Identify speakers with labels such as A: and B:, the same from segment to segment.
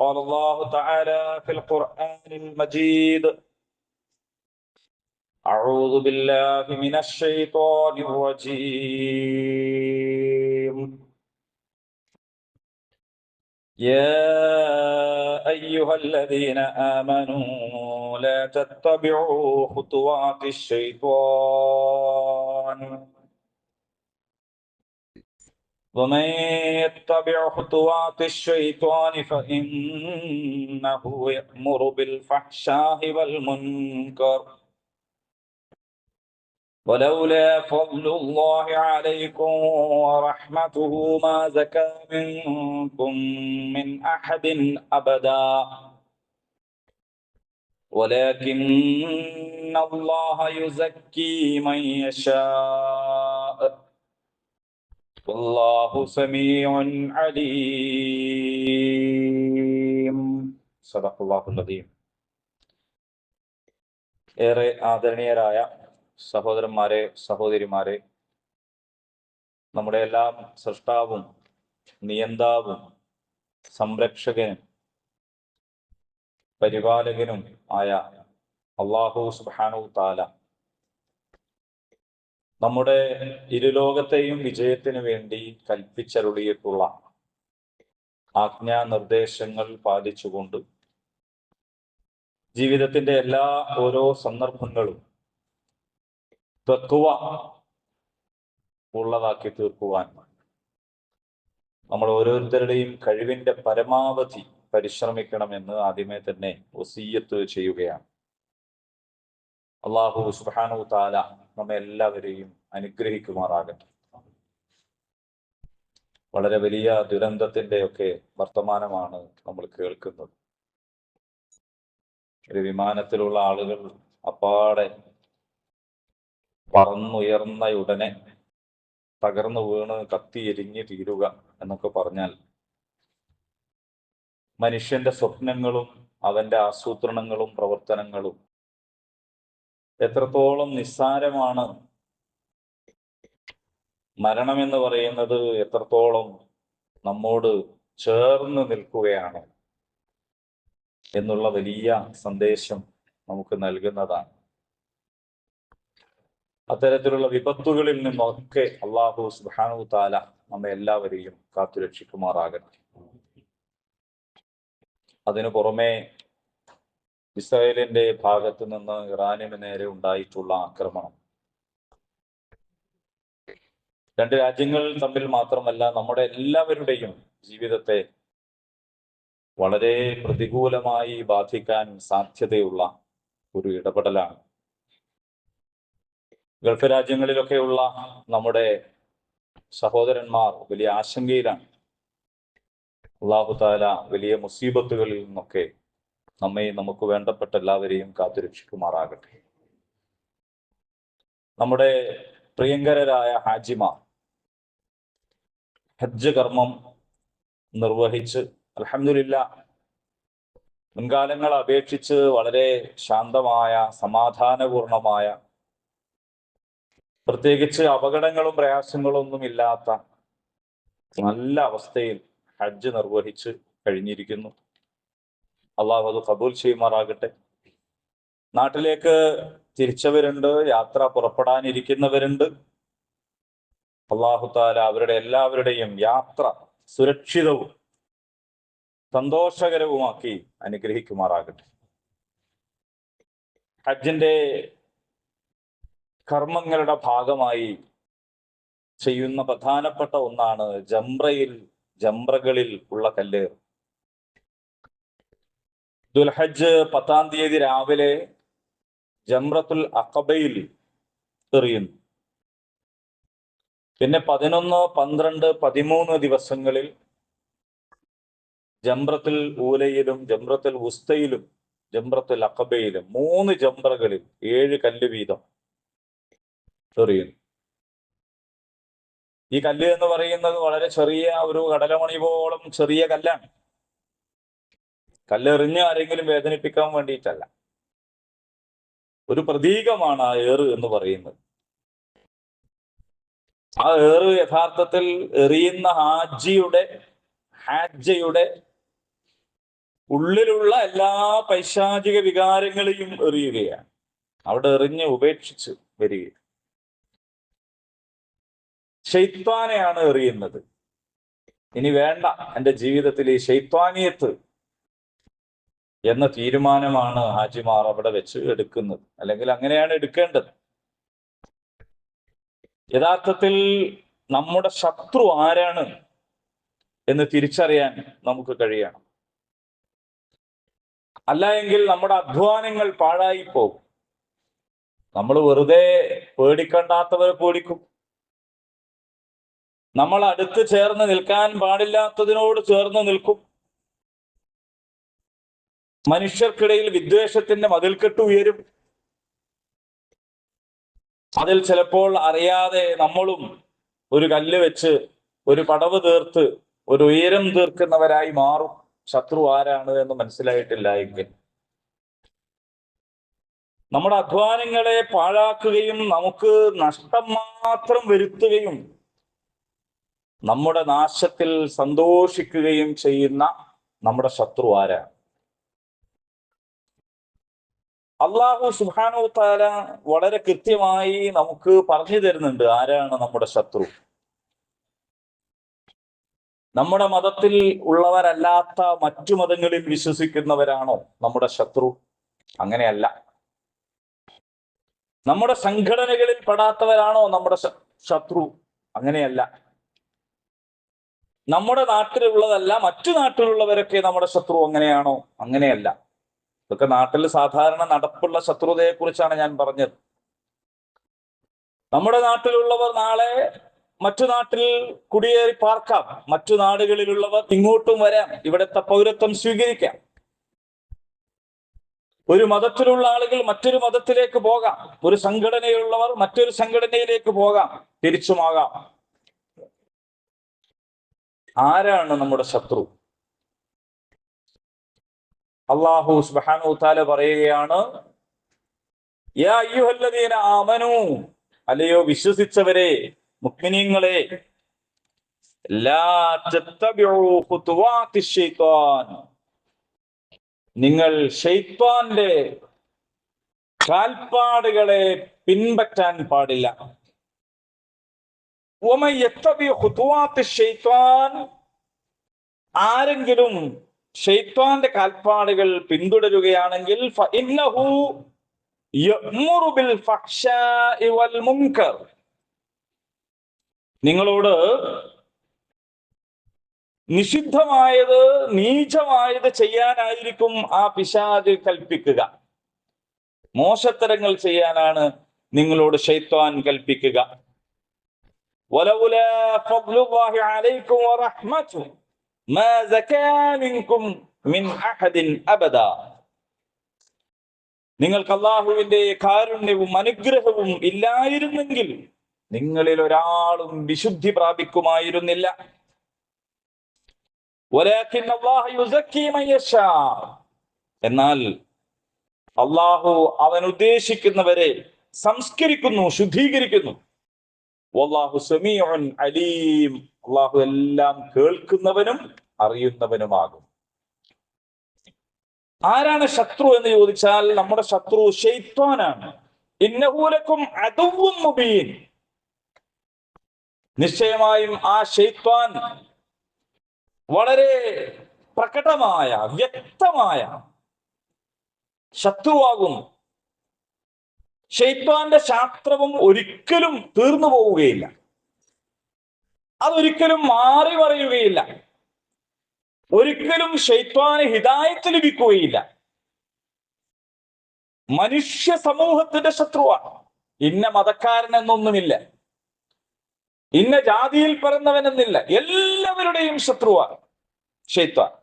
A: قال الله تعالى في القرآن المجيد. أعوذ بالله من الشيطان الرجيم. يا أيها الذين آمنوا لا تتبعوا خطوات الشيطان. ومن يتبع خطوات الشيطان فإنه يأمر بالفحشاء والمنكر. ولولا فضل الله عليكم ورحمته ما زكى منكم من أحد أبدا. ولكن الله يزكي من يشاء. والله سميع عليم صدق الله العظيم ഏറെ ആദരണീയരായ സഹോദരന്മാരെ സഹോദരിമാരെ നമ്മുടെ എല്ലാം സൃഷ്ടാവും നിയന്താവും സംരക്ഷകനും പരിപാലകനും ആയ അള്ളാഹു സുബാനു താല നമ്മുടെ ഇരുലോകത്തെയും വിജയത്തിന് വേണ്ടി കൽപ്പിച്ചരുളിയിട്ടുള്ള ആജ്ഞാനിർദ്ദേശങ്ങൾ പാലിച്ചുകൊണ്ട് ജീവിതത്തിന്റെ എല്ലാ ഓരോ സന്ദർഭങ്ങളും തത്വ ഉള്ളതാക്കി തീർക്കുവാൻ നമ്മൾ ഓരോരുത്തരുടെയും കഴിവിന്റെ പരമാവധി പരിശ്രമിക്കണമെന്ന് ആദ്യമേ തന്നെ ഒസീയത്ത് ചെയ്യുകയാണ്. അള്ളാഹു സുഹാനു താല നമ്മെ എല്ലാവരെയും അനുഗ്രഹിക്കുമാറാകട്ടെ. വളരെ വലിയ ദുരന്തത്തിന്റെ ഒക്കെ വർത്തമാനമാണ് നമ്മൾ കേൾക്കുന്നത്. ഒരു വിമാനത്തിലുള്ള ആളുകൾ അപ്പാടെ പറന്നുയർന്ന ഉടനെ തകർന്നു വീണ് കത്തി എരിഞ്ഞു തീരുക എന്നൊക്കെ പറഞ്ഞാൽ മനുഷ്യന്റെ സ്വപ്നങ്ങളും അവന്റെ ആസൂത്രണങ്ങളും പ്രവർത്തനങ്ങളും എത്രത്തോളം നിസ്സാരമാണ്. മരണം എന്ന് പറയുന്നത് എത്രത്തോളം നമ്മോട് ചേർന്ന് നിൽക്കുകയാണ് എന്നുള്ള വലിയ സന്ദേശം നമുക്ക് നൽകുന്നതാണ്. അത്തരത്തിലുള്ള വിപത്തുകളിൽ നിന്നൊക്കെ അള്ളാഹു സുബാനു താല നമ്മെ എല്ലാവരെയും കാത്തുരക്ഷിക്കുമാറാകട്ടെ. അതിനു പുറമെ ഇസ്രായേലിന്റെ ഭാഗത്ത് നിന്ന് ഇറാനിന് നേരെ ഉണ്ടായിട്ടുള്ള ആക്രമണം. രണ്ട് രാജ്യങ്ങൾ തമ്മിൽ മാത്രമല്ല നമ്മുടെ എല്ലാവരുടെയും ജീവിതത്തെ വളരെ പ്രതികൂലമായി ബാധിക്കാൻ സാധ്യതയുള്ള ഒരു ഇടപെടലാണ്. ഗൾഫ് രാജ്യങ്ങളിലൊക്കെയുള്ള നമ്മുടെ സഹോദരന്മാർ വലിയ ആശങ്കയിലാണ്. അള്ളാഹു താല വലിയ മുസീബത്തുകളിൽ നിന്നൊക്കെ നമ്മെ നമുക്ക് വേണ്ടപ്പെട്ട എല്ലാവരെയും കാത്തുരക്ഷിക്കുമാറാകട്ടെ. നമ്മുടെ പ്രിയങ്കരരായ ഹാജിമാർ ഹജ്ജ് കർമ്മം നിർവഹിച്ച് അലഹമില്ല മുൻകാലങ്ങൾ അപേക്ഷിച്ച് വളരെ ശാന്തമായ സമാധാനപൂർണമായ പ്രത്യേകിച്ച് അപകടങ്ങളും പ്രയാസങ്ങളും ഒന്നും ഇല്ലാത്ത നല്ല അവസ്ഥയിൽ ഹജ്ജ് നിർവഹിച്ച് കഴിഞ്ഞിരിക്കുന്നു. അള്ളാഹു അത് കബൂൽ ചെയ്യുമാറാകട്ടെ. നാട്ടിലേക്ക് തിരിച്ചവരുണ്ട് യാത്ര പുറപ്പെടാനിരിക്കുന്നവരുണ്ട്. അള്ളാഹുത്താല അവരുടെ എല്ലാവരുടെയും യാത്ര സുരക്ഷിതവും സന്തോഷകരവുമാക്കി അനുഗ്രഹിക്കുമാറാകട്ടെ. ഹജ്ജിന്റെ കർമ്മങ്ങളുടെ ഭാഗമായി ചെയ്യുന്ന പ്രധാനപ്പെട്ട ഒന്നാണ് ജംറയിൽ ജംറകളിൽ ഉള്ള കല്ലേർ ദുൽഹജ്ജ് പത്താം തീയതി രാവിലെ ജംറത്തുൽ അഖബയിൽ എറിയുന്നു. പിന്നെ പതിനൊന്ന് പന്ത്രണ്ട് പതിമൂന്ന് ദിവസങ്ങളിൽ ജംറത്തുൽ ഊലയിലും ജംറത്തുൽ ഉസ്തയിലും ജംറത്തുൽ അഖബയിലും മൂന്ന് ജംറകളിൽ ഏഴ് കല്ല് വീതം എറിയുന്നു. ഈ കല്ല് എന്ന് പറയുന്നത് വളരെ ചെറിയ ഒരു കടലമണി പോലും ചെറിയ കല്ലാണ്. കല്ലെറിഞ്ഞ് ആരെങ്കിലും വേദനിപ്പിക്കാൻ വേണ്ടിയിട്ടല്ല. ഒരു പ്രതീകമാണ് ആ ഏറ് എന്ന് പറയുന്നത്. ആ ഏറ് യഥാർത്ഥത്തിൽ എറിയുന്ന ഹാജിയുടെ ഹാജയുടെ ഉള്ളിലുള്ള എല്ലാ പൈശാചിക വികാരങ്ങളെയും എറിയുകയാണ്. അവിടെ എറിഞ്ഞ് ഉപേക്ഷിച്ച് വരിക ഷെയ്ത്വാനെയാണ് എറിയുന്നത്. ഇനി വേണ്ട എന്റെ ജീവിതത്തിൽ ഈ ഷെയ്ത്വാനിയത്ത് എന്ന തീരുമാനമാണ് ഹാജിമാർ അവിടെ വെച്ച് എടുക്കുന്നത്. അല്ലെങ്കിൽ അങ്ങനെയാണ് എടുക്കേണ്ടത്. യഥാർത്ഥത്തിൽ നമ്മുടെ ശത്രു ആരാണ് എന്ന് തിരിച്ചറിയാൻ നമുക്ക് കഴിയണം. അല്ല എങ്കിൽ നമ്മുടെ അധ്വാനങ്ങൾ പാഴായി പോകും. നമ്മൾ വെറുതെ പേടിക്കണ്ടാത്തവരെ പേടിക്കും. നമ്മൾ അടുത്ത് ചേർന്ന് നിൽക്കാൻ പാടില്ലാത്തതിനോട് ചേർന്ന് നിൽക്കും. മനുഷ്യർക്കിടയിൽ വിദ്വേഷത്തിന്റെ മതിൽക്കെട്ട് ഉയരും. അതിൽ ചിലപ്പോൾ അറിയാതെ നമ്മളും ഒരു കല്ല് വെച്ച് ഒരു പടവ് തീർത്ത് ഒരു ഉയരം തീർക്കുന്നവരായി മാറും. ശത്രു ആരാണ് എന്ന് മനസ്സിലായിട്ടില്ല എങ്കിൽ. നമ്മുടെ അധ്വാനങ്ങളെ പാഴാക്കുകയും നമുക്ക് നഷ്ടം മാത്രം വരുത്തുകയും നമ്മുടെ നാശത്തിൽ സന്തോഷിക്കുകയും ചെയ്യുന്ന നമ്മുടെ ശത്രു ആരാണ്? അള്ളാഹു സുഹാനു താല വളരെ കൃത്യമായി നമുക്ക് പറഞ്ഞു തരുന്നുണ്ട് ആരാണ് നമ്മുടെ ശത്രു. നമ്മുടെ മതത്തിൽ ഉള്ളവരല്ലാത്ത മറ്റു മതങ്ങളിൽ വിശ്വസിക്കുന്നവരാണോ നമ്മുടെ ശത്രു? അങ്ങനെയല്ല. നമ്മുടെ സംഘടനകളിൽ പെടാത്തവരാണോ നമ്മുടെ ശത്രു? അങ്ങനെയല്ല. നമ്മുടെ നാട്ടിലുള്ളതല്ല മറ്റു നാട്ടിലുള്ളവരൊക്കെ നമ്മുടെ ശത്രു അങ്ങനെയാണോ? അങ്ങനെയല്ല. ഇതൊക്കെ നാട്ടിൽ സാധാരണ നടപ്പുള്ള ശത്രുതയെ കുറിച്ചാണ് ഞാൻ പറഞ്ഞത്. നമ്മുടെ നാട്ടിലുള്ളവർ നാളെ മറ്റു നാട്ടിൽ കുടിയേറി പാർക്കാം. മറ്റു നാടുകളിലുള്ളവർ ഇങ്ങോട്ടും വരാം. ഇവിടുത്തെ പൗരത്വം സ്വീകരിക്കാം. ഒരു മതത്തിലുള്ള ആളുകൾ മറ്റൊരു മതത്തിലേക്ക് പോകാം. ഒരു സംഘടനയിലുള്ളവർ മറ്റൊരു സംഘടനയിലേക്ക് പോകാം. തിരിച്ചുമാകാം. ആരാണ് നമ്മുടെ ശത്രു? അള്ളാഹു സുബാനു താല പറയുകയാണ് ആമനു അല്ലയോ വിശ്വസിച്ചവരെ മുക്മിനീങ്ങളെ നിങ്ങൾ ഷെയ്ത്താന്റെ കാൽപ്പാടുകളെ പിൻപറ്റാൻ പാടില്ല. ആരെങ്കിലും ഷെയ്ത്താന്റെ കാൽപ്പാടുകൾ പിന്തുടരുകയാണെങ്കിൽ فإنه يأمر بالفحشاء والمنكر നിങ്ങളോട് നിഷിദ്ധമായത് നീചമായത് ചെയ്യാനായിരിക്കും ആ പിശാജ് കൽപ്പിക്കുക മോശത്തരങ്ങൾ ചെയ്യാനാണ് നിങ്ങളോട് ഷെയ്ത്താൻ കൽപ്പിക്കുക ولولا فضل الله عليكم ورحمته നിങ്ങൾക്ക് അള്ളാഹുവിന്റെ കാരുണ്യവും അനുഗ്രഹവും ഇല്ലായിരുന്നെങ്കിൽ നിങ്ങളിൽ ഒരാളും വിശുദ്ധി പ്രാപിക്കുമായിരുന്നില്ല. എന്നാൽ അള്ളാഹു അവൻ ഉദ്ദേശിക്കുന്നവരെ സംസ്കരിക്കുന്നു ശുദ്ധീകരിക്കുന്നു. വല്ലാഹു സമീഉൻ അലീം. അള്ളാഹു എല്ലാം കേൾക്കുന്നവനും അറിയുന്നവനുമാകും. ആരാണ് ശത്രു എന്ന് ചോദിച്ചാൽ നമ്മുടെ ശത്രു ഷെയ്ത്വാനാണ് ഇന്നഹൂലക്കും അതുവും മുബീൻ. നിശ്ചയമായും ആ ഷെയ്ത്വാൻ വളരെ പ്രകടമായ വ്യക്തമായ ശത്രുവാകുന്നു. ഷെയ്ത്താന്റെ ശാസ്ത്രവും ഒരിക്കലും തീർന്നു പോവുകയില്ല. അതൊരിക്കലും മാറി പറയുകയില്ല. ഒരിക്കലും ഷെയ്ത്താന് ഹിദായത്ത് ലഭിക്കുകയില്ല. മനുഷ്യ സമൂഹത്തിന്റെ ശത്രുവാണ്. ഇന്ന മതക്കാരൻ എന്നൊന്നുമില്ല ഇന്ന ജാതിയിൽ പിറന്നവനെന്നില്ല. എല്ലാവരുടെയും ശത്രുവാണ് ഷെയ്ത്താൻ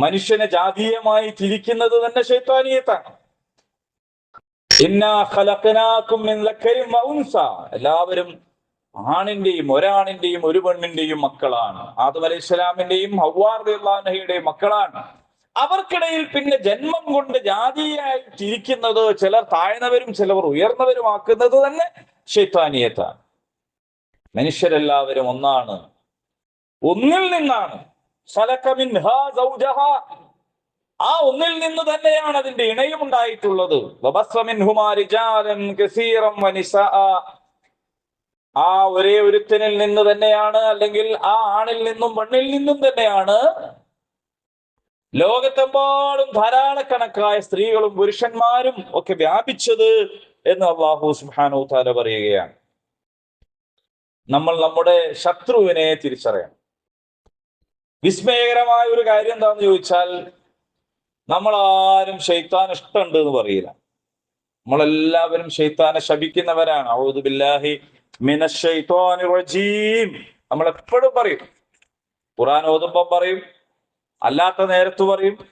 A: മനുഷ്യനെ ജാതീയമായി തിരിക്കുന്നത് തന്നെ ഷെയ്ത്താനീയത്താണ് എല്ലാവരും ആണിന്റെയും ഒരാണിന്റെയും ഒരു പെണ്ണിന്റെയും മക്കളാണ്. ആദം അലൈഹി ഇസ്ലാമിന്റെയും ഹൗവാർദയുടെയും മക്കളാണ്. അവർക്കിടയിൽ പിന്നെ ജന്മം കൊണ്ട് ജാതിയായി തിരിക്കുന്നത് ചിലർ താഴ്ന്നവരും ചിലർ ഉയർന്നവരുമാക്കുന്നത് തന്നെ ശൈത്താനിയത്താണ്. മനുഷ്യരെല്ലാവരും ഒന്നാണ്. ഒന്നിൽ നിന്നാണ്. സലക്കമിൻ. ആ ഒന്നിൽ നിന്ന് തന്നെയാണ് അതിന്റെ ഇണയും ഉണ്ടായിട്ടുള്ളത്. ആ ഒരേ ഒരുത്തനിൽ നിന്ന് തന്നെയാണ് അല്ലെങ്കിൽ ആ ആണിൽ നിന്നും മണ്ണിൽ നിന്നും തന്നെയാണ് ലോകത്തെമ്പാടും ധാരാളക്കണക്കായ സ്ത്രീകളും പുരുഷന്മാരും ഒക്കെ വ്യാപിച്ചത് എന്ന് അള്ളാഹു സുബ്ഹാനഹു താല പറയുകയാണ്. നമ്മൾ നമ്മുടെ ശത്രുവിനെ തിരിച്ചറിയണം. വിസ്മയകരമായ ഒരു കാര്യം എന്താണെന്ന് ചോദിച്ചാൽ നമ്മൾ ആരും ഷെയ്ത്താൻ ഇഷ്ടമുണ്ട് എന്ന് പറയില്ല. നമ്മളെല്ലാവരും ഷെയ്ത്താനെ ശപിക്കുന്നവരാണ്. ഔദു ബില്ലാഹി മിനശ്ശൈത്വാനിർ റജീം. നമ്മൾ എപ്പോഴും പറയും. ഖുറാൻ ഓതുമ്പം പറയും. അല്ലാത്ത നേരത്ത് പറയും.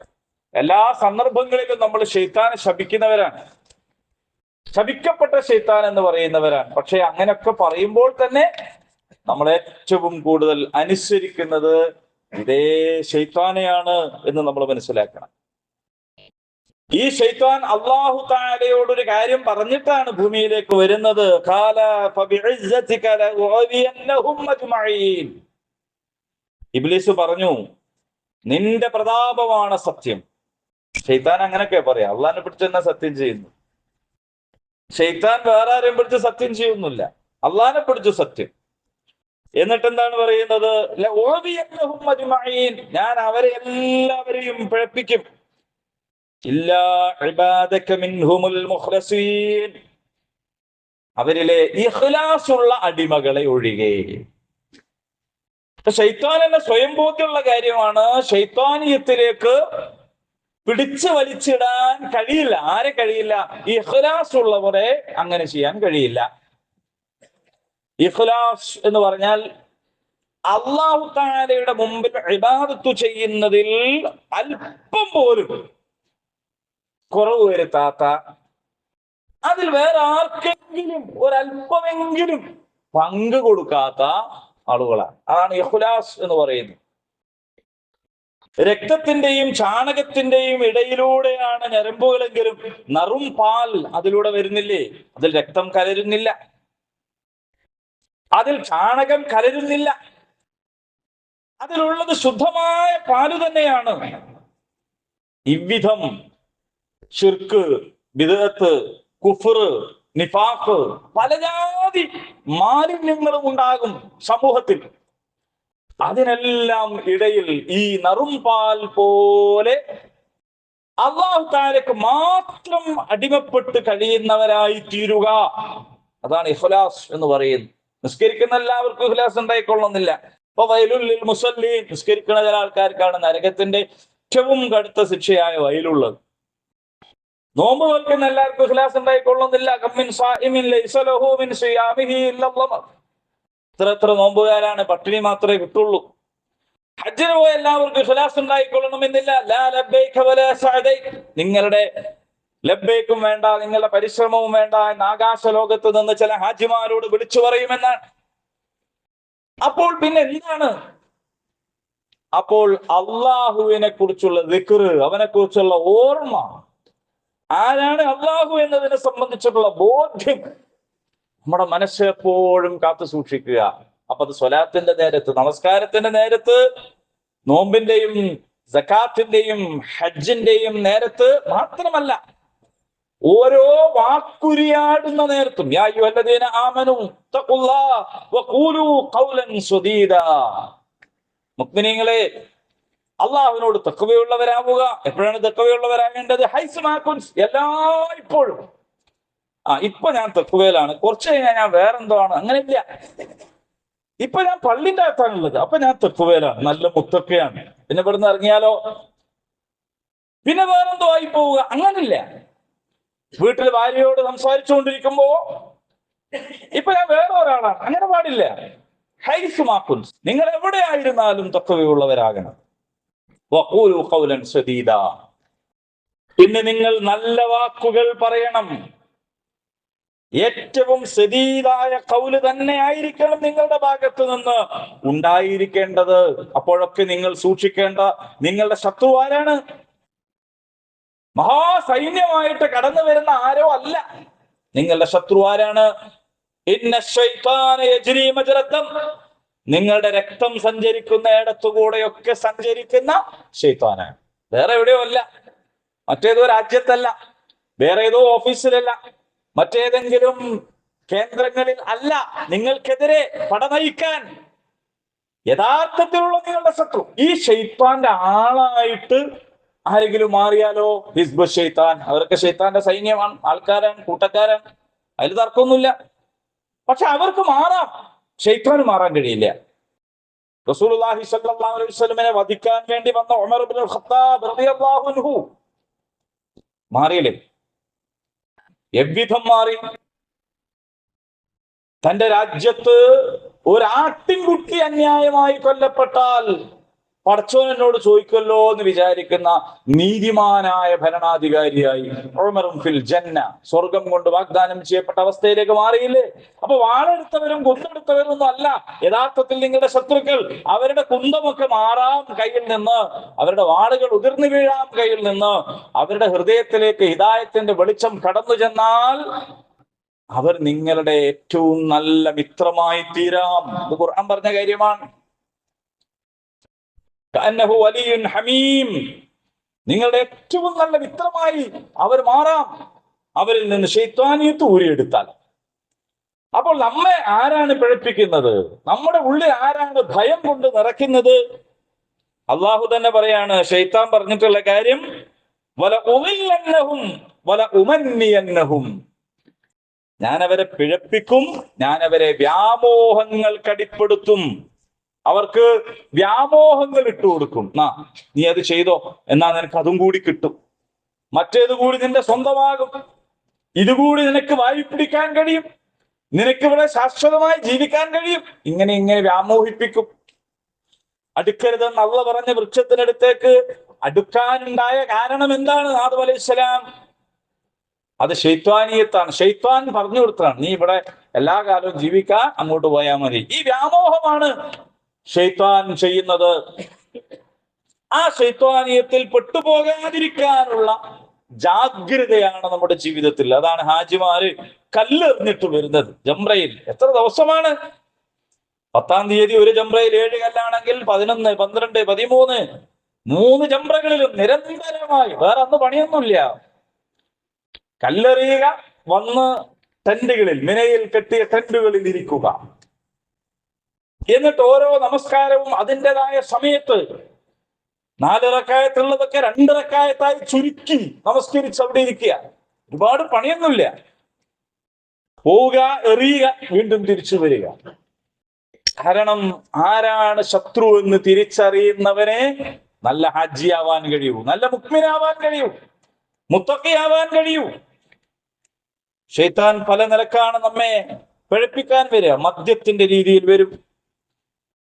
A: എല്ലാ സന്ദർഭങ്ങളിലും നമ്മൾ ഷെയ്ത്താനെ ശപിക്കുന്നവരാണ്. ശപിക്കപ്പെട്ട ഷെയ്ത്താൻ എന്ന് പറയുന്നവരാണ്. പക്ഷെ അങ്ങനെയൊക്കെ പറയുമ്പോൾ തന്നെ നമ്മൾ ഏറ്റവും കൂടുതൽ അനുസരിക്കുന്നത് ഇതേ ഷെയ്ത്താനെയാണ് എന്ന് നമ്മൾ മനസ്സിലാക്കണം. ഈ ഷെയ്ത്താൻ അള്ളാഹു താലയോട് ഒരു കാര്യം പറഞ്ഞിട്ടാണ് ഭൂമിയിലേക്ക് വരുന്നത്. ഇബ്ലീസ് പറഞ്ഞു നിന്റെ പ്രതാപമാണ് സത്യം. ഷെയ്ത്താൻ അങ്ങനെയൊക്കെ പറയാം. അള്ളാഹിനെ പിടിച്ച് തന്നെ സത്യം ചെയ്യുന്നു? ഷെയ്ത്താൻ വേറെ ആരെയും പിടിച്ച് സത്യം ചെയ്യുന്നില്ല. അള്ളാഹിനെ പിടിച്ചു സത്യം. എന്നിട്ട് എന്താണ് പറയുന്നത്. ഞാൻ അവരെ എല്ലാവരെയും പിഴപ്പിക്കും. അവരിലെ ഇഖ്ലാസുള്ള അടിമകളെ ഒഴികെ. ഷെയ്ത്താൻ എന്ന സ്വയം ബോധ്യമുള്ള കാര്യമാണ് ഷെയ്ത്താനീയത്തിലേക്ക് പിടിച്ചു വലിച്ചിടാൻ കഴിയില്ല. ആരെ കഴിയില്ല? ഇഖ്ലാസ് ഉള്ളവരെ അങ്ങനെ ചെയ്യാൻ കഴിയില്ല. ഇഖ്ലാസ് എന്ന് പറഞ്ഞാൽ അള്ളാഹു താലയുടെ മുമ്പിൽ ഇബാദത്തു ചെയ്യുന്നതിൽ അല്പം പോലും കുറവ് വരുത്താത്ത അതിൽ വേറെ ആർക്കെങ്കിലും ഒരല്പമെങ്കിലും പങ്ക് കൊടുക്കാത്ത ആളുകളാണ്. അതാണ് യഹുലാസ് എന്ന് പറയുന്നത്. രക്തത്തിന്റെയും ചാണകത്തിന്റെയും ഇടയിലൂടെയാണ് ഞരമ്പുകളെങ്കിലും നറും പാൽ അതിലൂടെ വരുന്നില്ലേ? അതിൽ രക്തം കലരുന്നില്ല. അതിൽ ചാണകം കലരുന്നില്ല. അതിലുള്ളത് ശുദ്ധമായ പാൽ തന്നെയാണ്. ഇவ்விധം ഷിർക്ക് ബിദഅത്ത് കുഫർ നിഫാഖ് പലജാതി മാലിന്യങ്ങളും ഉണ്ടാകും സമൂഹത്തിൽ. അതിനെല്ലാം ഇടയിൽ ഈ നറും പാൽ പോലെ അള്ളാഹു താലക്ക് മാത്രം അടിമപ്പെട്ട് കഴിയുന്നവരായി തീരുക. അതാണ് ഇഖ്ലാസ് എന്ന് പറയുന്നത്. നിസ്കരിക്കുന്ന എല്ലാവർക്കും ഇഖ്ലാസ് ഉണ്ടായിക്കൊള്ളണമെന്നില്ല. ഇപ്പൊ വയലുള്ളിൽ മുസല്ലി നിസ്കരിക്കുന്ന ചില ആൾക്കാർക്കാണ് നരകത്തിന്റെ ഏറ്റവും കടുത്ത ശിക്ഷയായ വയലുള്ളത്. നോമ്പ് നോൽക്കുന്ന എല്ലാവർക്കും ഇഖ്ലാസ് ഉണ്ടായിക്കൊള്ളുന്നില്ല. ഇത്ര എത്ര നോമ്പുകാരാണ് പട്ടിണി മാത്രമേ കിട്ടുള്ളൂ. ഹജ്ജിന് പോയ എല്ലാവർക്കും ഇഖ്ലാസ് ഉണ്ടായിക്കൊള്ളണമെന്നില്ല. നിങ്ങളുടെ ലബ്ബേക്കും വേണ്ട നിങ്ങളുടെ പരിശ്രമവും വേണ്ട എന്ന് ആകാശ ലോകത്ത് നിന്ന് ചില ഹാജിമാരോട് വിളിച്ചു പറയുമെന്നാണ്. അപ്പോൾ പിന്നെ എന്താണ്? അപ്പോൾ അള്ളാഹുവിനെ കുറിച്ചുള്ള ദിക്ർ അവനെ കുറിച്ചുള്ള ഓർമ്മ ആരാണ് അള്ളാഹു എന്നതിനെ സംബന്ധിച്ചിട്ടുള്ള ബോധ്യം? നമ്മുടെ മനസ്സ് എപ്പോഴും കാത്തു സൂക്ഷിക്കുക. അപ്പൊ അത് സ്വലാത്തിന്റെ നേരത്ത് നമസ്കാരത്തിന്റെ നേരത്ത് നോമ്പിന്റെയും സക്കാത്തിന്റെയും ഹജ്ജിന്റെയും നേരത്ത് മാത്രമല്ല ഓരോ വാക്കുരിയാടുന്ന നേരത്തും യാ അള്ളാഹുവിനോട് തക്കവയുള്ളവരാവുക എപ്പോഴാണ് തക്കവയുള്ളവരാകേണ്ടത് ഹൈസ്മാക്കുൻസ് എല്ലാ ഇപ്പോഴും ആ ഇപ്പൊ ഞാൻ തെക്കുവയിലാണ് കുറച്ച് കഴിഞ്ഞാൽ ഞാൻ വേറെന്തോ ആണ് അങ്ങനെയില്ല. ഇപ്പൊ ഞാൻ പള്ളിന്റെ അകത്താണുള്ളത്. അപ്പൊ ഞാൻ തെക്കുവേലാണ് നല്ല മുത്തൊക്കെയാണ്. പിന്നെ ഇവിടുന്ന് ഇറങ്ങിയാലോ? പിന്നെ വേറെന്തോ ആയി പോവുക? അങ്ങനില്ല വീട്ടിൽ ഭാര്യയോട് സംസാരിച്ചുകൊണ്ടിരിക്കുമ്പോ ഇപ്പൊ ഞാൻ വേറെ ഒരാളാണ്. അങ്ങനെ പാടില്ല. ഹൈസ് മാക്കുൻസ്. നിങ്ങൾ എവിടെയായിരുന്നാലും തക്കവയുള്ളവരാകണം വഖൂലു ഖൗലൻ സദീദ പിന്നെ നിങ്ങൾ നല്ല വാക്കുകൾ പറയണം. ഏറ്റവും സദീദായ കൗൽ തന്നെ ആയിരിക്കണം നിങ്ങളുടെ ഭാഗത്ത് നിന്ന് ഉണ്ടായിരിക്കേണ്ടത്. അപ്പോഴൊക്കെ നിങ്ങൾ സൂക്ഷിക്കേണ്ട നിങ്ങളുടെ ശത്രു ആരാണ്? മഹാസൈന്യമായിട്ട് കടന്നു വരുന്ന ആരോ അല്ല. നിങ്ങളുടെ ശത്രു ആരാണ്. നിങ്ങളുടെ രക്തം സഞ്ചരിക്കുന്ന ഇടത്തുകൂടെയൊക്കെ സഞ്ചരിക്കുന്ന ഷെയ്ത്താനാണ് വേറെ എവിടെയോ അല്ല. മറ്റേതോ രാജ്യത്തല്ല. വേറെ ഏതോ ഓഫീസിലല്ല. മറ്റേതെങ്കിലും കേന്ദ്രങ്ങളിൽ അല്ല. നിങ്ങൾക്കെതിരെ പട നയിക്കാൻ യഥാർത്ഥത്തിലുള്ള നിങ്ങളുടെ ശത്രു. ഈ ഷെയ്ത്താന്റെ ആളായിട്ട് ആരെങ്കിലും മാറിയാലോ? ഹിസ്ബ് ഷെയ്ത്താൻ അവരൊക്കെ ഷെയ്ത്താന്റെ സൈന്യമാണ്. ആൾക്കാരാണ് കൂട്ടക്കാരാണ്. അതിൽ തർക്കമൊന്നുമില്ല. പക്ഷെ അവർക്ക് മാറാം. ഷെയ്ത്താന് മാറാൻ കഴിയില്ല. റസൂലുള്ളാഹി സ്വല്ലല്ലാഹു അലൈഹി വസല്ലമയെ വധിക്കാൻ വേണ്ടി വന്ന ഉമർ ഇബ്നുൽ ഖത്താബ് റളിയല്ലാഹു അൻഹു. മാറിയില്ലേ? എവ്വിധം മാറി? തന്റെ രാജ്യത്ത് ഒരാട്ടിൻകുട്ടി അന്യായമായി കൊല്ലപ്പെട്ടാൽ പടച്ചോൻ എന്നോട് ചോദിക്കല്ലോ എന്ന് വിചാരിക്കുന്ന നീതിമാനായ ഭരണാധികാരിയായി ഫിൽ ജന്ന സ്വർഗം കൊണ്ട് വാഗ്ദാനം ചെയ്യപ്പെട്ട അവസ്ഥയിലേക്ക് മാറിയില്ലേ? അപ്പൊ വാളെടുത്തവരും കുന്തെടുത്തവരും ഒന്നും അല്ല. യഥാർത്ഥത്തിൽ നിങ്ങളുടെ ശത്രുക്കൾ അവരുടെ കുന്തമൊക്കെ മാറാം കയ്യിൽ നിന്ന്. അവരുടെ വാളുകൾ ഉതിർന്നു വീഴാം കയ്യിൽ നിന്ന്. അവരുടെ ഹൃദയത്തിലേക്ക് ഹിതായത്തിന്റെ വെളിച്ചം കടന്നു ചെന്നാൽ അവർ നിങ്ങളുടെ ഏറ്റവും നല്ല മിത്രമായി തീരാം ഇത് ഖുർആൻ പറഞ്ഞ കാര്യമാണ്. ഹമീം. നിങ്ങളുടെ ഏറ്റവും നല്ല മിത്രമായി അവർ മാറാം. അവരിൽ നിന്ന് ശൈത്വാനിയത്ത് ഊരിയെടുത്താൽ അപ്പോൾ നമ്മെ ആരാണ് പിഴപ്പിക്കുന്നത്? നമ്മുടെ ഉള്ളിൽ ആരാണ് ഭയം കൊണ്ട് നിറയ്ക്കുന്നത്? അള്ളാഹു തന്നെ പറയാണ് ഷെയ്ത്താൻ പറഞ്ഞിട്ടുള്ള കാര്യം വല ഉമില്ലന്നഹും വല ഉമന്നിയന്നഹും. ഞാനവരെ പിഴപ്പിക്കും ഞാനവരെ വ്യാമോഹങ്ങൾക്കടിപ്പെടുത്തും അവർക്ക് വ്യാമോഹങ്ങൾ ഇട്ടു കൊടുക്കും. നാ നീ അത് ചെയ്തോ എന്നാ നിനക്ക് അതും കൂടി കിട്ടും. മറ്റേത് കൂടി നിന്റെ സ്വന്തമാകും. ഇതുകൂടി നിനക്ക് വായി പിടിക്കാൻ കഴിയും. നിനക്ക് ഇവിടെ ശാശ്വതമായി ജീവിക്കാൻ കഴിയും. ഇങ്ങനെ ഇങ്ങനെ വ്യാമോഹിപ്പിക്കും. അടുക്കരുതെന്ന് അള്ള പറഞ്ഞ വൃക്ഷത്തിനടുത്തേക്ക് അടുക്കാനുണ്ടായ കാരണം എന്താണ്? ആദം അലൈഹിസ്സലാം. അത് ഷെയ്ത്വാനീയത്താണ് ഷെയ്ത്വാൻ പറഞ്ഞു കൊടുത്തതാണ് നീ ഇവിടെ എല്ലാ കാലവും ജീവിക്കാ അങ്ങോട്ട് പോയാൽ മതി. ഈ വ്യാമോഹമാണ് ഷെയ്ത്വാൻ ചെയ്യുന്നത്. ആ ശൈത്വാനീയത്തിൽ പെട്ടുപോകാതിരിക്കാനുള്ള ജാഗ്രതയാണ് നമ്മുടെ ജീവിതത്തിൽ. അതാണ് ഹാജിമാര് കല്ലെറിഞ്ഞിട്ട് വരുന്നത് ജംറയിൽ. എത്ര ദിവസമാണ്? പത്താം തീയതി ഒരു ജംറയിൽ ഏഴ് കല്ലാണെങ്കിൽ പതിനൊന്ന് പന്ത്രണ്ട് പതിമൂന്ന് മൂന്ന് ജംറകളിലും നിരന്തരമായി. വേറെ അന്ന് പണിയൊന്നുമില്ല. കല്ലെറിയുക വന്ന് ടെന്റുകളിൽ മിനയിൽ കെട്ടിയ ടെന്റുകളിൽ ഇരിക്കുക. എന്നിട്ട് ഓരോ നമസ്കാരവും അതിന്റെതായ സമയത്ത് നാലിറക്കായത്തുള്ളതൊക്കെ രണ്ടിറക്കായത്തായി ചുരുക്കി നമസ്കരിച്ച് അവിടെ ഇരിക്കുക. ഒരുപാട് പണിയൊന്നുമില്ല. പോവുക എറിയുക വീണ്ടും തിരിച്ചു വരിക. കാരണം ആരാണ് ശത്രു എന്ന് തിരിച്ചറിയുന്നവനെ നല്ല ഹാജിയാവാൻ കഴിയൂ നല്ല മുക്മിനാവാൻ കഴിയൂ മുത്തക്കയാവാൻ കഴിയൂ. ഷെയ്ത്താൻ പല നിലക്കാണ് നമ്മെ പിഴപ്പിക്കാൻ വരിക. മദ്യത്തിന്റെ രീതിയിൽ വരും.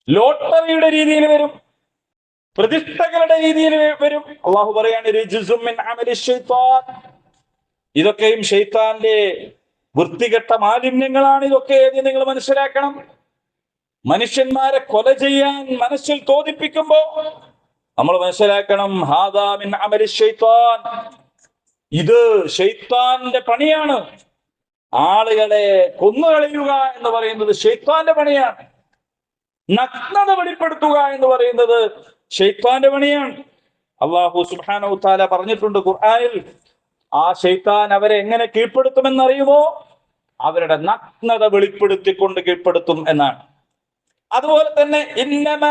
A: ലോട്ടറിയുടെ രീതിയിൽ വരും. പ്രതിഷ്ഠകളുടെ രീതിയിൽ വരും. അള്ളാഹു പറയാണ്. ഇതൊക്കെയും ഷെയ്ത്താന്റെ വൃത്തികെട്ട മാലിന്യങ്ങളാണ് ഇതൊക്കെ എന്ന് നിങ്ങൾ മനസ്സിലാക്കണം. മനുഷ്യന്മാരെ കൊല ചെയ്യാൻ മനസ്സിൽ തോന്നിപ്പിക്കുമ്പോ നമ്മൾ മനസ്സിലാക്കണം ഹാദാമിൻ അമലി ശൈത്താൻ. ഇത് ഷെയ്ത്താന്റെ പണിയാണ്. ആളുകളെ കൊന്നുകളയുക എന്ന് പറയുന്നത് ഷെയ്ത്താന്റെ പണിയാണ്. നഗ്നത വെളിപ്പെടുത്തുക എന്ന് പറയുന്നത് ഷെയ്ത്താന്റെ പണിയാണ്. അള്ളാഹു സുബ്ഹാനഹു താല പറഞ്ഞിട്ടുണ്ട് ഖുർആനിൽ ആ ഷെയ്ത്താൻ അവരെ എങ്ങനെ കീഴ്പ്പെടുത്തുമെന്നറിയുമോ? അവരുടെ നഗ്നത വെളിപ്പെടുത്തിക്കൊണ്ട് കീഴ്പ്പെടുത്തും എന്നാണ്. അതുപോലെ തന്നെ ഇന്നമ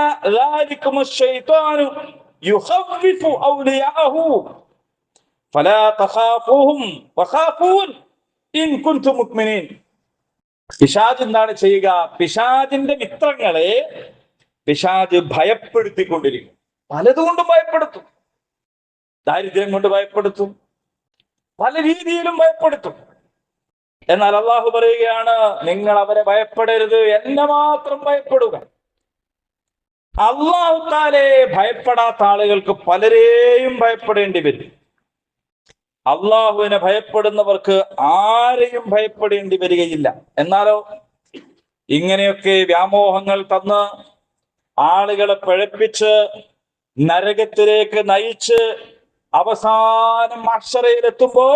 A: പിശാജ് എന്താണ് ചെയ്യുക? പിശാജിന്റെ മിത്രങ്ങളെ പിശാജ് ഭയപ്പെടുത്തിക്കൊണ്ടിരിക്കും പലതുകൊണ്ടും ഭയപ്പെടുത്തും. ദാരിദ്ര്യം കൊണ്ട് ഭയപ്പെടുത്തും. പല രീതിയിലും ഭയപ്പെടുത്തും. എന്നാൽ അള്ളാഹു പറയുകയാണ് നിങ്ങൾ അവരെ ഭയപ്പെടരുത്. എന്നെ മാത്രം ഭയപ്പെടുക. അള്ളാഹുത്താലെ ഭയപ്പെടാത്ത ആളുകൾക്ക് പലരെയും ഭയപ്പെടേണ്ടി വരും. അള്ളാഹുവിനെ ഭയപ്പെടുന്നവർക്ക് ആരെയും ഭയപ്പെടേണ്ടി വരികയില്ല. എന്നാലോ? ഇങ്ങനെയൊക്കെ വ്യാമോഹങ്ങൾ തന്ന് ആളുകളെ പഴപ്പിച്ച് നരകത്തിലേക്ക് നയിച്ച് അവസാനം അക്ഷരയിലെത്തുമ്പോ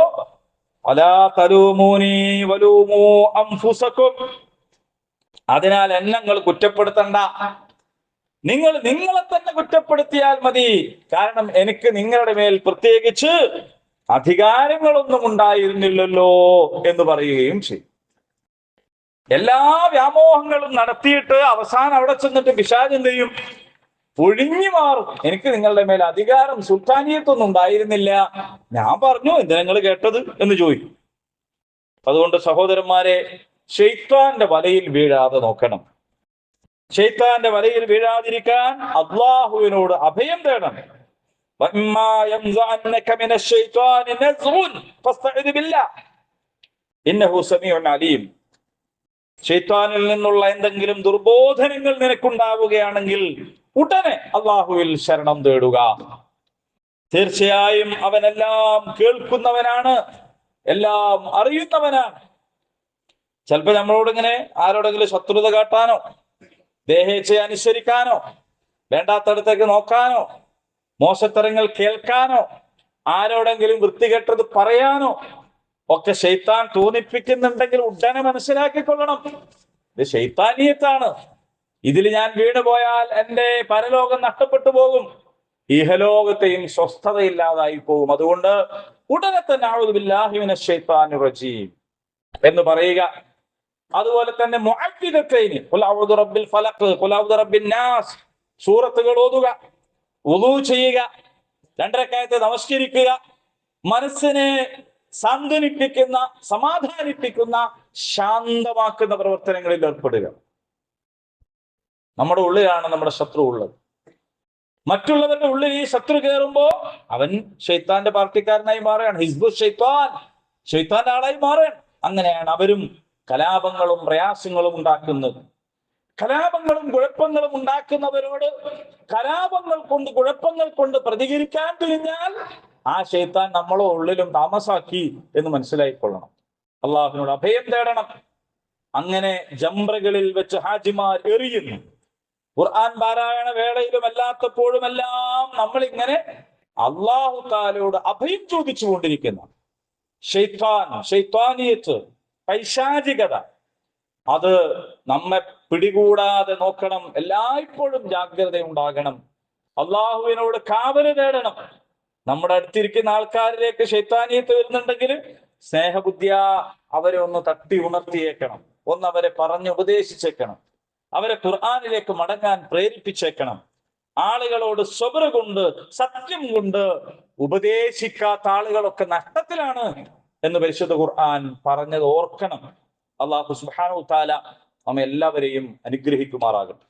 A: അതിനാൽ എന്നെ കുറ്റപ്പെടുത്തണ്ട. നിങ്ങൾ നിങ്ങളെ തന്നെ കുറ്റപ്പെടുത്തിയാൽ മതി. കാരണം എനിക്ക് നിങ്ങളുടെ മേൽ പ്രത്യേകിച്ച് അധികാരങ്ങളൊന്നും ഉണ്ടായിരുന്നില്ലല്ലോ എന്ന് പറയുകയും ചെയ്യും. എല്ലാ വ്യാമോഹങ്ങളും നടത്തിയിട്ട് അവസാനം അവിടെ ചെന്നിട്ട് പിശാജ് എന്ത് ചെയ്യും? ഒഴിഞ്ഞു മാറും. എനിക്ക് നിങ്ങളുടെ മേൽ അധികാരം സുൽത്താനിയത്തൊന്നും ഉണ്ടായിരുന്നില്ല. ഞാൻ പറഞ്ഞു എന്താ നിങ്ങൾ കേട്ടത് എന്ന് ചോദിക്കും. അതുകൊണ്ട് സഹോദരന്മാരെ ഷെയ്ത്താന്റെ വലയിൽ വീഴാതെ നോക്കണം. ഷെയ്ത്താന്റെ വലയിൽ വീഴാതിരിക്കാൻ അള്ളാഹുവിനോട് അഭയം തേടണം. ഷെയ്ത്താനിൽ നിന്നുള്ള എന്തെങ്കിലും ദുർബോധനങ്ങൾ നിനക്കുണ്ടാവുകയാണെങ്കിൽ ഉടനെ അള്ളാഹുവിൽ ശരണം തേടുക. തീർച്ചയായും അവനെല്ലാം കേൾക്കുന്നവനാണ് എല്ലാം അറിയുന്നവനാണ്. ചിലപ്പോ നമ്മളോട് ഇങ്ങനെ ആരോടെങ്കിലും ശത്രുത കാട്ടാനോ ദേഹേച്ഛയെ അനുസരിക്കാനോ വേണ്ടാത്തടത്തേക്ക് നോക്കാനോ മോശത്തരങ്ങൾ കേൾക്കാനോ ആരോടെങ്കിലും വൃത്തികെട്ടത് പറയാനോ ഒക്കെ ഷെയ്ത്താൻ തോന്നിപ്പിക്കുന്നുണ്ടെങ്കിൽ ഉടനെ മനസ്സിലാക്കിക്കൊള്ളണം. ഇത് ഷെയ്ത്താനീയത്താണ് ഇതിൽ ഞാൻ വീണുപോയാൽ എന്റെ പരലോകം നഷ്ടപ്പെട്ടു പോകും. ഇഹലോകത്തെയും സ്വസ്ഥതയില്ലാതായി പോകും. അതുകൊണ്ട് ഉടനെ തന്നെ ആവുദില്ലാഹിമിനെ ഷെയ്ത്താൻ റജീം എന്ന് പറയുക. അതുപോലെ തന്നെ റബ്ബിൽ ഫലഖ് റബ്ബിൻ നാസ് സൂറത്തുകൾ ഓതുക. വുളു ചെയ്യുക രണ്ടരക്കായത്തെ നമസ്കരിക്കുക മനസ്സിനെ സാന്ത്വനിപ്പിക്കുന്ന സമാധാനിപ്പിക്കുന്ന ശാന്തമാക്കുന്ന പ്രവർത്തനങ്ങളിൽ ഏർപ്പെടുക. നമ്മുടെ ഉള്ളിലാണ് നമ്മുടെ ശത്രു ഉള്ളത്. മറ്റുള്ളവരുടെ ഉള്ളിൽ ഈ ശത്രു കയറുമ്പോ അവൻ ഷെയ്ത്താന്റെ പാർട്ടിക്കാരനായി മാറുകയാണ്. ഹിസ്ബു ഷെയ്ത്താൻ ഷെയ്ത്താന്റെ ആളായി മാറുകയാണ്. അങ്ങനെയാണ് അവരും കലാപങ്ങളും പ്രയാസങ്ങളും ഉണ്ടാക്കുന്നത്. കലാപങ്ങളും കുഴപ്പങ്ങളും ഉണ്ടാക്കുന്നവരോട് കലാപങ്ങൾ കൊണ്ട് കുഴപ്പങ്ങൾ കൊണ്ട് പ്രതികരിക്കാൻ കഴിഞ്ഞാൽ ആ ശൈത്താൻ നമ്മളോ ഉള്ളിലും താമസാക്കി എന്ന് മനസ്സിലായിക്കൊള്ളണം. അള്ളാഹുവിനോട് അഭയം തേടണം. അങ്ങനെ ജംറകളിൽ വെച്ച് ഹാജിമാർ എറിയുന്നു. ഖുർആൻ പാരായണ വേളയിലും അല്ലാത്തപ്പോഴും എല്ലാം നമ്മൾ ഇങ്ങനെ അള്ളാഹു താലയോട് അഭയം ചോദിച്ചു കൊണ്ടിരിക്കുന്നു ഷെയ്ത്താൻ ഷെയ്ത്താനിയത്ത് പൈശാചികത അത് നമ്മെ പിടികൂടാതെ നോക്കണം. എല്ലായ്പ്പോഴും ജാഗ്രത ഉണ്ടാകണം അള്ളാഹുവിനോട് കാവൽ തേടണം. നമ്മുടെ അടുത്തിരിക്കുന്ന ആൾക്കാരിലേക്ക് ശൈത്താനീത്ത് വരുന്നുണ്ടെങ്കിൽ സ്നേഹബുദ്ധിയ അവരെ ഒന്ന് തട്ടി ഉണർത്തിയേക്കണം. ഒന്ന് അവരെ പറഞ്ഞ് ഉപദേശിച്ചേക്കണം. അവരെ ഖുർആാനിലേക്ക് മടങ്ങാൻ പ്രേരിപ്പിച്ചേക്കണം. ആളുകളോട് സ്വബറ് കൊണ്ട് സത്യം കൊണ്ട് ഉപദേശിക്കാത്ത ആളുകളൊക്കെ നഷ്ടത്തിലാണ് എന്ന് പരിശുദ്ധ ഖുർആൻ പറഞ്ഞത് ഓർക്കണം. അള്ളാഹു സുഹാനു താല നമ്മെ എല്ലാവരെയും അനുഗ്രഹിക്കുമാറാകട്ടെ.